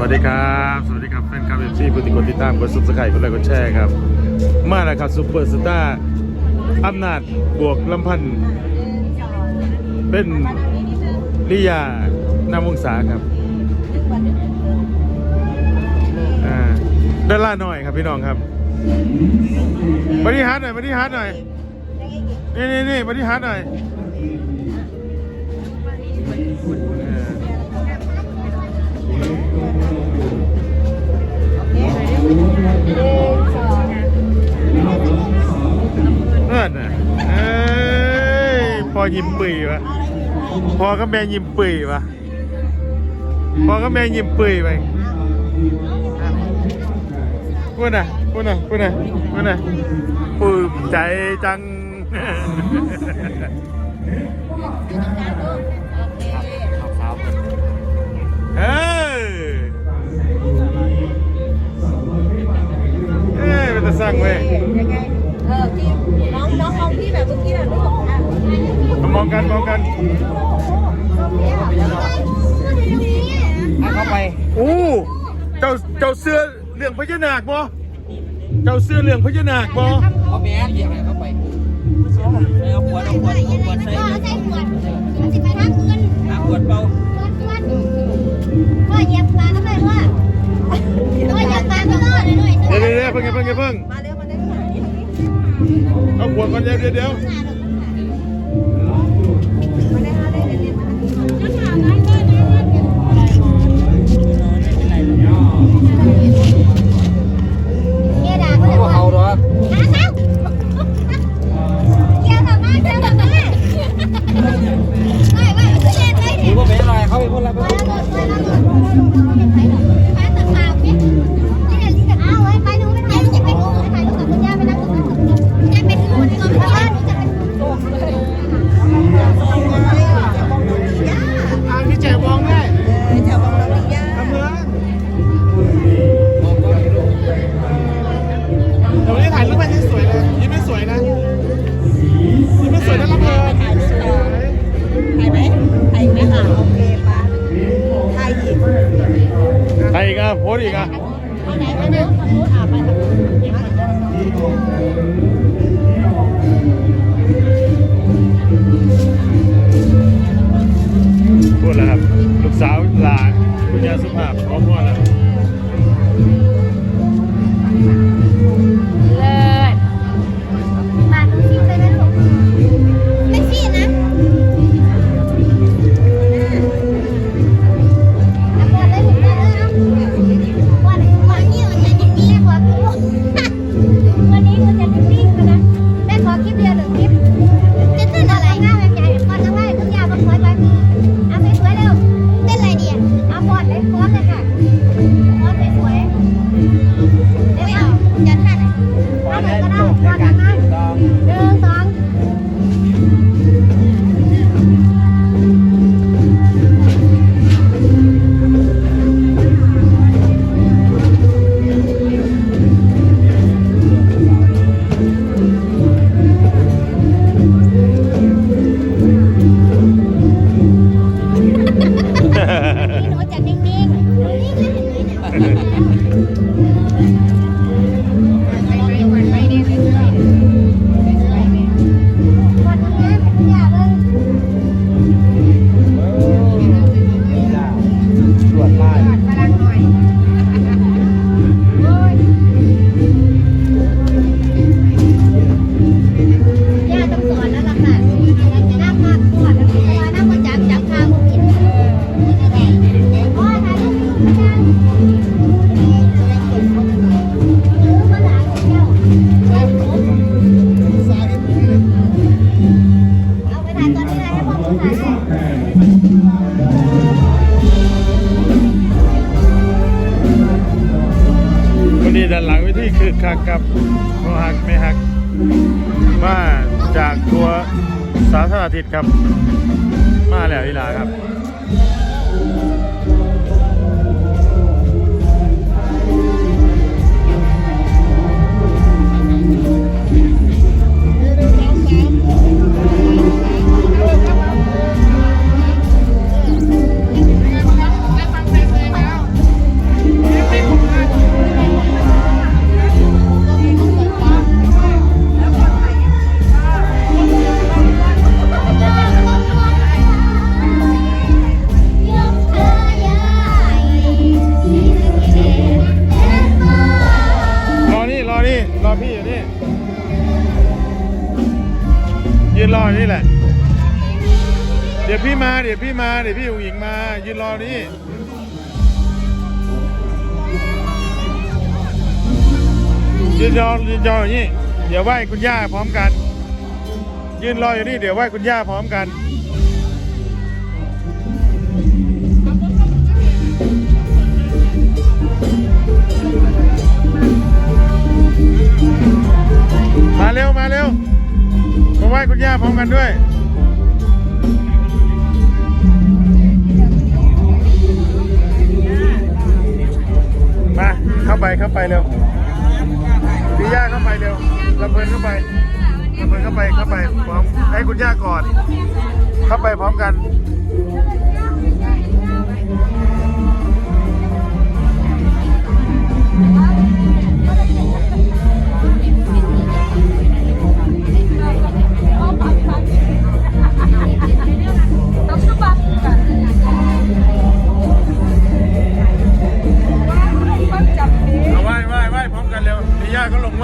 วัสดีครับ สวัสดีครับแฟนคลับเอฟซีผู้ติดกดติดตามกดซับสไครต์กดไลค์กดแชร์ครับ มาแล้วครับซูเปอร์สตาร์อำนาจบวกลำพันธ์เป็นลิยานามวงศาครับอ่าดอลลาหน่อยครับพี่น้องครับมาที่ฮาร์ดหน่อยมาที่ฮาร์ดหน่อยนี่นี่นี่มาที่ฮาร์ดหน่อย เออเพื่อนน่ะเอ้ยพอยิ้มปุยวะพอก็แม่ยิ้มปุยวะพอก็แม่ยิ้มปุยไปพูดน่ะพูดน่ะพูดน่ะพูดน่ะปลื้มใจจังเอ อ้ยเป็นตาสั่งเว้ยยังไงเออพี่น้องน้องมองพี่แบบเมื่อกี้แบบลูกอะมามองกันมองกันเข้าไปอู้เจ้าเจ้าเสื้อเรื่องพญานาคบ่เจ้าเสื้อเรื่องพญานาคบ่เอาแม่เหยียบเข้าไปเอาขวดเอาขวดเอาขวดใส่ เพิ่งมาเร็วมาเร็วเอาขวดก่อนเดี๋ยวเดี๋ยว วยนะลำเพลินถ่ายไหมถ่ายไหมอะโอเคปะถ่ายอีกถ่ายอีกอะโพสต์อีกอะไปไหนไปเดี๋ยวคนรู้ถามไปทางนู้นพูดแล้วครับ ลูกสาวหลานคุณยายสุภาพพร้อมพ่อแล้ว ซี่คือคักกับโมหักไม่หัก มาจากตัวสาธารณทิศครับ มาแล้วอีหลาครับ พี่มาเดี๋ยวพี่มาเดี๋ยวพี่อุ๋งอิงมา ยืนรอนี่ยืนรอยืนรออย่างนี้เดี๋ยวไหว้คุณย่าพร้อมกัน ยืนรออยู่นี่เดี๋ยวไหว้คุณย่าพร้อมกันมาเร็วมาเร็วมาไหว้คุณย่าพร้อมกันด้วย เข้าไปเข้าไปเร็วพี่ย่าเข้าไปเร็วลำเพลินเข้าไปลำเพลินเข้าไปเข้าไปพร้อมให้คุณย่าก่อน เข้าไปพร้อมกัน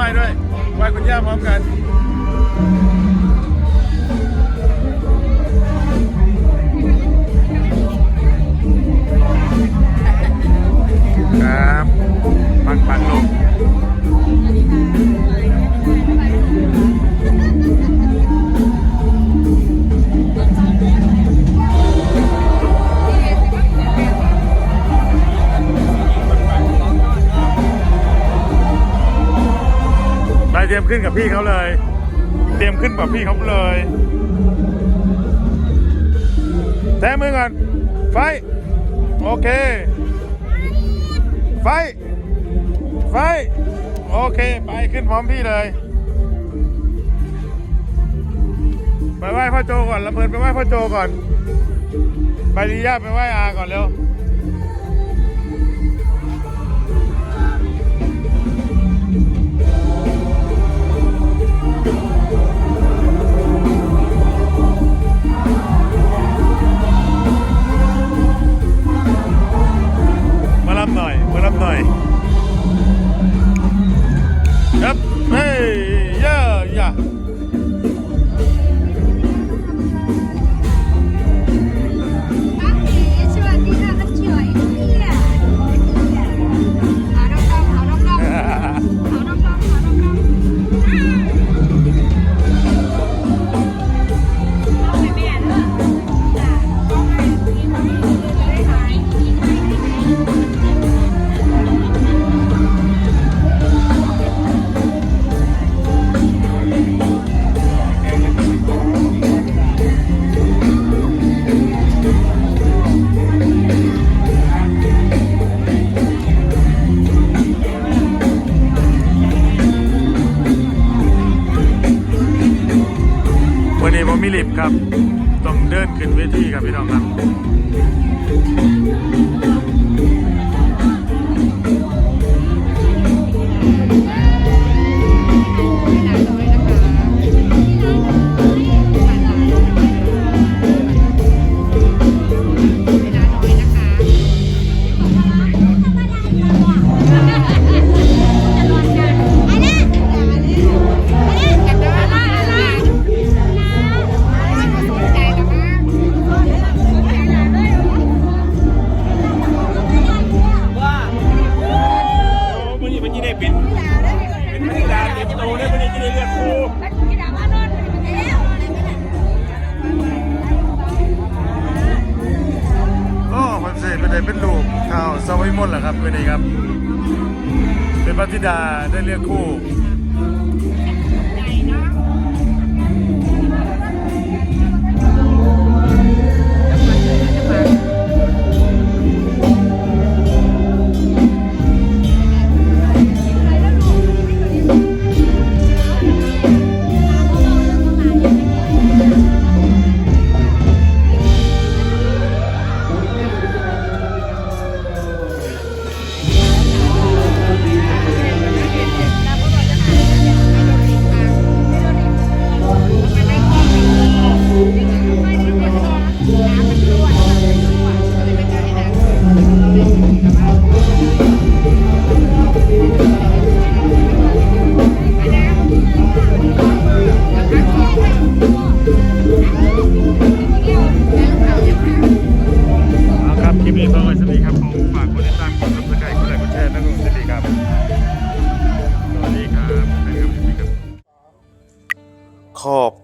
ไหว้ด้วยไหว้คุณย่าพร้อมกัน ขึ้นกับพี่เขาเลย เตรียมขึ้นกับพี่เขาเลยแต้มือก่อนไฟ โอเค ไฟ ไฟ โอเค ไปขึ้นพร้อมพี่เลย ไปไหว้พ่อโจก่อนลำเพินไปไหว้พ่อโจก่อน ไปริยาไปไหว้อาก่อนเร็วันนี้ผมมีลิฟต์ครับ ต้องเดินขึ้นเวทีครับพี่น้องครับ มันนี่มันยี่ได้เป็นเป็นมันนี่ดาเต็มโตเลยมันนี่จะได้เลือดครูโอ้คอนเสิร์ตเป็นไดเป็นลูกข่าวสวัยมนต์เหรอครับเป็นไงครับ เป็นพัทธิดาได้เลือกคู่